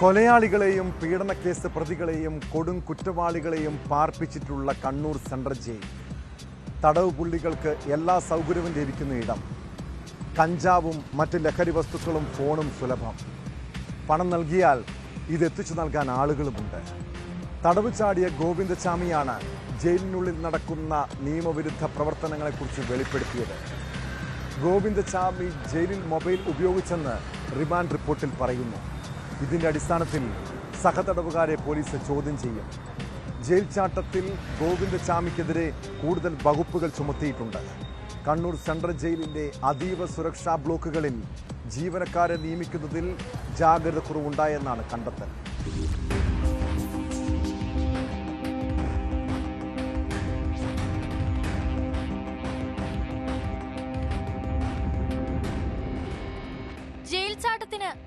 കൊലയാളികളെയും പീഡനക്കേസ് പ്രതികളെയും കൊടും കുറ്റവാളികളെയും പാർപ്പിച്ചിട്ടുള്ള കണ്ണൂർ സെൻട്രൽ ജയിൽ. തടവ് പുള്ളികൾക്ക് എല്ലാ സൗകര്യവും ലഭിക്കുന്ന ഇടം. കഞ്ചാവും മറ്റ് ലഹരി വസ്തുക്കളും ഫോണും സുലഭം. പണം നൽകിയാൽ ഇതെത്തിച്ചു നൽകാൻ ആളുകളുമുണ്ട്. തടവ് ചാടിയ ഗോവിന്ദചാമിയാണ് ജയിലിനുള്ളിൽ നടക്കുന്ന നിയമവിരുദ്ധ പ്രവർത്തനങ്ങളെക്കുറിച്ച് വെളിപ്പെടുത്തിയത്. ഗോവിന്ദചാമി ജയിലിൽ മൊബൈൽ ഉപയോഗിച്ചെന്ന് റിമാൻഡ് റിപ്പോർട്ടിൽ പറയുന്നു. ഇതിന്റെ അടിസ്ഥാനത്തിൽ സഹതടവുകാരെ പോലീസ് ചോദ്യം ചെയ്യും. ജയിൽ ചാട്ടത്തിൽ ഗോവിന്ദചാമിക്കെതിരെ കൂടുതൽ വകുപ്പുകൾ ചുമത്തിയിട്ടുണ്ട്. കണ്ണൂർ സെൻട്രൽ ജയിലിന്റെ അതീവ സുരക്ഷാ ബ്ലോക്കുകളിൽ ജീവനക്കാരെ നിയമിക്കുന്നതിൽ ജാഗ്രത കുറവുണ്ടായെന്നാണ് കണ്ടെത്തൽ.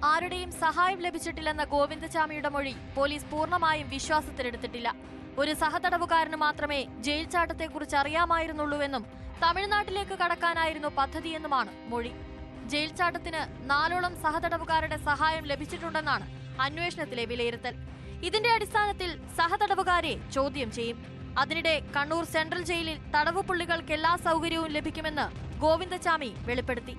ആരുടെയും സഹായം ലഭിച്ചിട്ടില്ലെന്ന ഗോവിന്ദചാമിയുടെ മൊഴി പോലീസ് പൂർണമായും വിശ്വാസത്തിലെടുത്തിട്ടില്ല. ഒരു സഹതടവുകാരന് മാത്രമേ ജയിൽ ചാട്ടത്തെക്കുറിച്ച് അറിയാമായിരുന്നുള്ളൂവെന്നും തമിഴ്നാട്ടിലേക്ക് കടക്കാനായിരുന്നു പദ്ധതിയെന്നുമാണ് മൊഴി. ജയിൽ ചാട്ടത്തിന് നാലോളം സഹതടവുകാരുടെ സഹായം ലഭിച്ചിട്ടുണ്ടെന്നാണ് അന്വേഷണത്തിലെ വിലയിരുത്തൽ. ഇതിന്റെ അടിസ്ഥാനത്തിൽ സഹതടവുകാരെ ചോദ്യം ചെയ്യും. അതിനിടെ കണ്ണൂർ സെൻട്രൽ ജയിലിൽ തടവുപുള്ളികൾക്ക് എല്ലാ സൗകര്യവും ലഭിക്കുമെന്ന് ഗോവിന്ദചാമി വെളിപ്പെടുത്തി.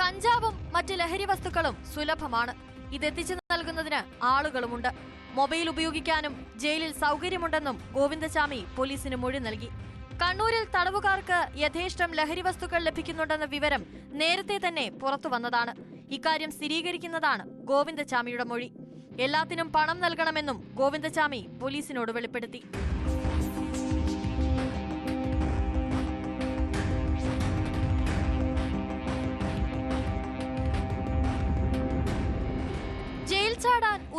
കഞ്ചാവും മറ്റ് ലഹരി വസ്തുക്കളും സുലഭമാണ്. ഇതെത്തിച്ചു നൽകുന്നതിന് ആളുകളുമുണ്ട്. മൊബൈൽ ഉപയോഗിക്കാനും ജയിലിൽ സൗകര്യമുണ്ടെന്നും ഗോവിന്ദചാമി പോലീസിന് മൊഴി നൽകി. കണ്ണൂരിൽ തടവുകാർക്ക് യഥേഷ്ടം ലഹരി വസ്തുക്കൾ ലഭിക്കുന്നുണ്ടെന്ന വിവരം നേരത്തെ തന്നെ പുറത്തു വന്നതാണ്. ഇക്കാര്യം സ്ഥിരീകരിക്കുന്നതാണ് ഗോവിന്ദചാമിയുടെ മൊഴി. എല്ലാത്തിനും പണം നൽകണമെന്നും ഗോവിന്ദചാമി പോലീസിനോട് വെളിപ്പെടുത്തി.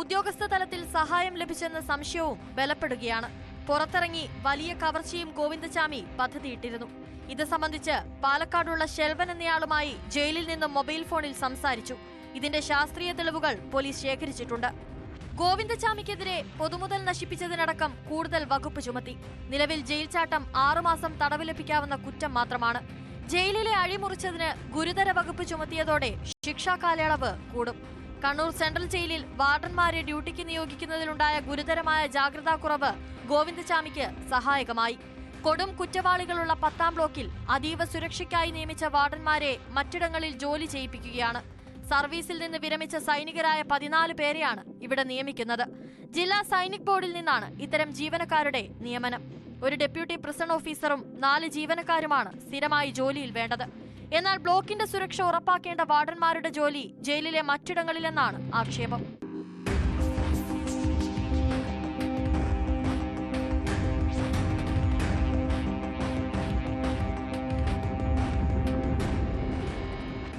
ഉദ്യോഗസ്ഥ തലത്തിൽ സഹായം ലഭിച്ചെന്ന സംശയവും ബലപ്പെടുകയാണ്. പുറത്തിറങ്ങി വലിയ കവർച്ചയും ഗോവിന്ദചാമി പദ്ധതിയിട്ടിരുന്നു. ഇത് സംബന്ധിച്ച് പാലക്കാടുള്ള ഷെൽവൻ എന്നയാളുമായി ജയിലിൽ നിന്നും മൊബൈൽ ഫോണിൽ സംസാരിച്ചു. ഇതിന്റെ ശാസ്ത്രീയ തെളിവുകൾ പോലീസ് ശേഖരിച്ചിട്ടുണ്ട്. ഗോവിന്ദചാമിക്കെതിരെ പൊതുമുതൽ നശിപ്പിച്ചതിനടക്കം കൂടുതൽ വകുപ്പ് ചുമത്തി. നിലവിൽ ജയിൽ ചാട്ടം ആറുമാസം തടവ് ലഭിക്കാവുന്ന കുറ്റം മാത്രമാണ്. ജയിലിലെ അഴിമുറിച്ചതിന് ഗുരുതര വകുപ്പ് ചുമത്തിയതോടെ ശിക്ഷാ കാലയളവ് കൂടും. കണ്ണൂർ സെൻട്രൽ ജയിലിൽ വാർഡന്മാരെ ഡ്യൂട്ടിക്ക് നിയോഗിക്കുന്നതിലുണ്ടായ ഗുരുതരമായ ജാഗ്രതാക്കുറവ് ഗോവിന്ദചാമിക്ക് സഹായകമായി. കൊടും കുറ്റവാളികളുള്ള പത്താം ബ്ലോക്കിൽ അതീവ സുരക്ഷയ്ക്കായി നിയമിച്ച വാർഡന്മാരെ മറ്റിടങ്ങളിൽ ജോലി ചെയ്യിപ്പിക്കുകയാണ്. സർവീസിൽ നിന്ന് വിരമിച്ച സൈനികരായ പതിനാല് പേരെയാണ് ഇവിടെ നിയമിക്കുന്നത്. ജില്ലാ സൈനിക് ബോർഡിൽ നിന്നാണ് ഇത്തരം ജീവനക്കാരുടെ നിയമനം. ഒരു ഡെപ്യൂട്ടി പ്രിസൺ ഓഫീസറും നാല് ജീവനക്കാരുമാണ് സ്ഥിരമായി ജോലിയിൽ വേണ്ടത്. എന്നാൽ ബ്ലോക്കിന്റെ സുരക്ഷ ഉറപ്പാക്കേണ്ട വാർഡന്മാരുടെ ജോലി ജയിലിലെ മറ്റിടങ്ങളിലെന്നാണ് ആക്ഷേപം.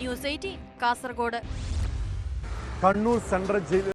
News eighteen Kasaragod. Kannur central jail